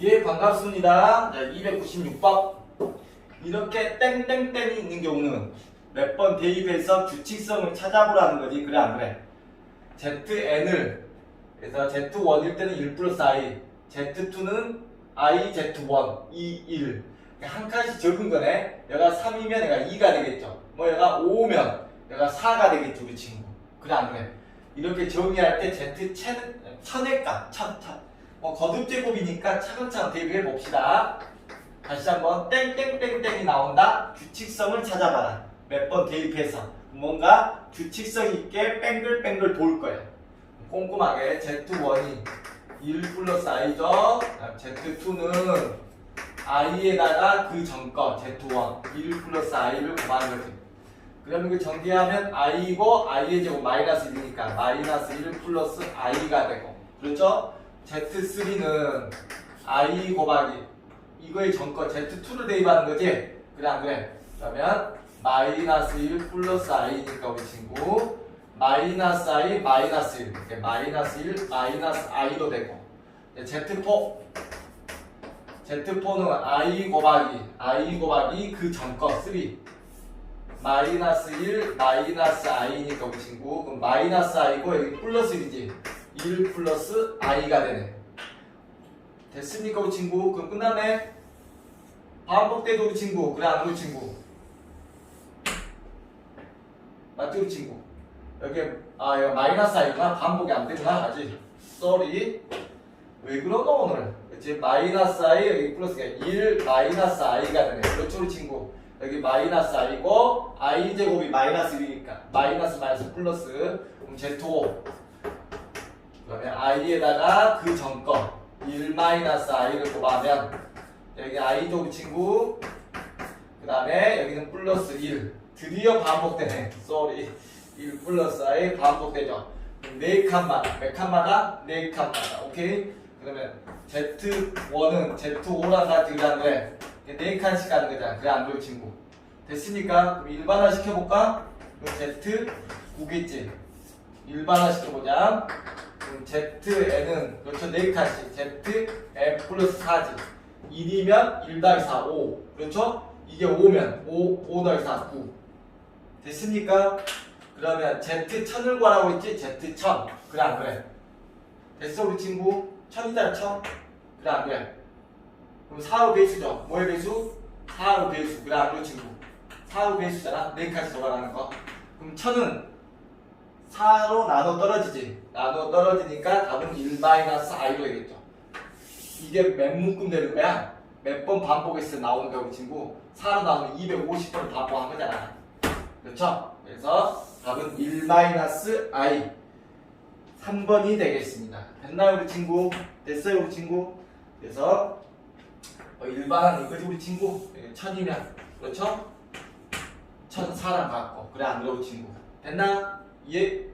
예, 반갑습니다. 296번. 이렇게 땡땡땡이 있는 경우는 몇 번 대입해서 규칙성을 찾아보라는 거지. 그래, 안 그래? ZN을, 그래서 Z1일 때는 1 플러스 I, Z2는 I, Z1, 2, 1. 한 칸씩 적은 거네. 얘가 3이면 얘가 2가 되겠죠. 뭐 얘가 5면 얘가 4가 되겠죠, 우리 친구. 그래, 안 그래? 이렇게 정의할 때 Z 천의, 천의 값, 천, 천. 뭐 거듭 제곱이니까 차근차근 대입해 봅시다. 다시 한번 땡땡땡땡이 나온다. 규칙성을 찾아봐라. 몇 번 대입해서 뭔가 규칙성 있게 뺑글뺑글 돌 거야. 꼼꼼하게 Z1이 1 플러스 i죠. Z2는 i에다가 그 전거 Z1 1 플러스 i를 곱하는 거지. 그러면 그 전개하면 i고 i의 제곱 마이너스 1이니까 마이너스 1 플러스 i가 되고 그렇죠? Z3는 i 곱하기 이거의 전거 Z2를 대입하는 거지? 그래 안 그래? 그러면 마이너스 1 플러스 i니까 우리 친구 마이너스 i 마이너스 1 이렇게 마이너스 1 마이너스 i도 되고. Z4 Z4는 i 곱하기 i 곱하기 그 전거 3 마이너스 1 마이너스 i니까 우리 친구 그럼 마이너스 i고 여기 플러스 1이지 1 플러스 i가 되네. 됐습니까 우리 친구? 그럼 끝났네 반복돼도 우리 친구 그래 안 우리 친구? 맞지 우리 친구? 여기 아 여기 마이너스 i구나. 반복이 안 되구나. 아직 쏘리 왜 그러노 오늘? 그치? 마이너스 i 여기 플러스가 1 마이너스 i가 되네. 그렇죠 우리 친구? 여기 마이너스 i고 i 제곱이 마이너스 1이니까. 마이너스 마이너스 플러스. 그럼 z5 그러면 i에다가 그 전거 1 마이너스 i를 곱하면 여기 i 제곱 친구 그 다음에 여기는 플러스 1 드디어 반복되네. 쏘리 1 플러스 i 반복되죠. 네 칸마다 몇 칸마다? 네 칸마다. 오케이? 그러면 Z1은 Z5랑 같이 그러는데 네 칸씩 가는 거잖아 그래 안 좋은 친구. 됐으니까 일반화 시켜볼까? 그럼 Z 9겠지. 일반화 시켜보자 그럼 ZN은 그렇죠 네 칸씩 ZN 플러스 4지 1이면 1 더하기 4 5 그렇죠? 이게 5면 5 5 더하기 4 9 됐습니까? 그러면 Z1000을 구하라고 했지 Z1000 그래 안 그래? 됐어 우리 친구? 1000이잖아 1000 그래 안 그래? 그럼 4의 배수죠 뭐의 배수? 4의 배수 그래 안 그래 친구? 4의 배수잖아 네 칸씩 들어가는 거 그럼 1000은 4로 나눠 떨어지지 나눠 떨어지니까 답은 1-i로 되겠죠 이게 몇 묶음 되는 거야? 몇번 거야 우리 친구 4로 나누면 250번 반복한 거잖아 그렇죠? 그래서 답은 1-i 3번이 되겠습니다. 됐나요 우리 친구? 됐어요 우리 친구? 그래서 어, 일반은 이거지 우리 친구? 예, 천이면 그렇죠? 천 사람 같고 그래 안 그래 우리 친구? 됐나? 예?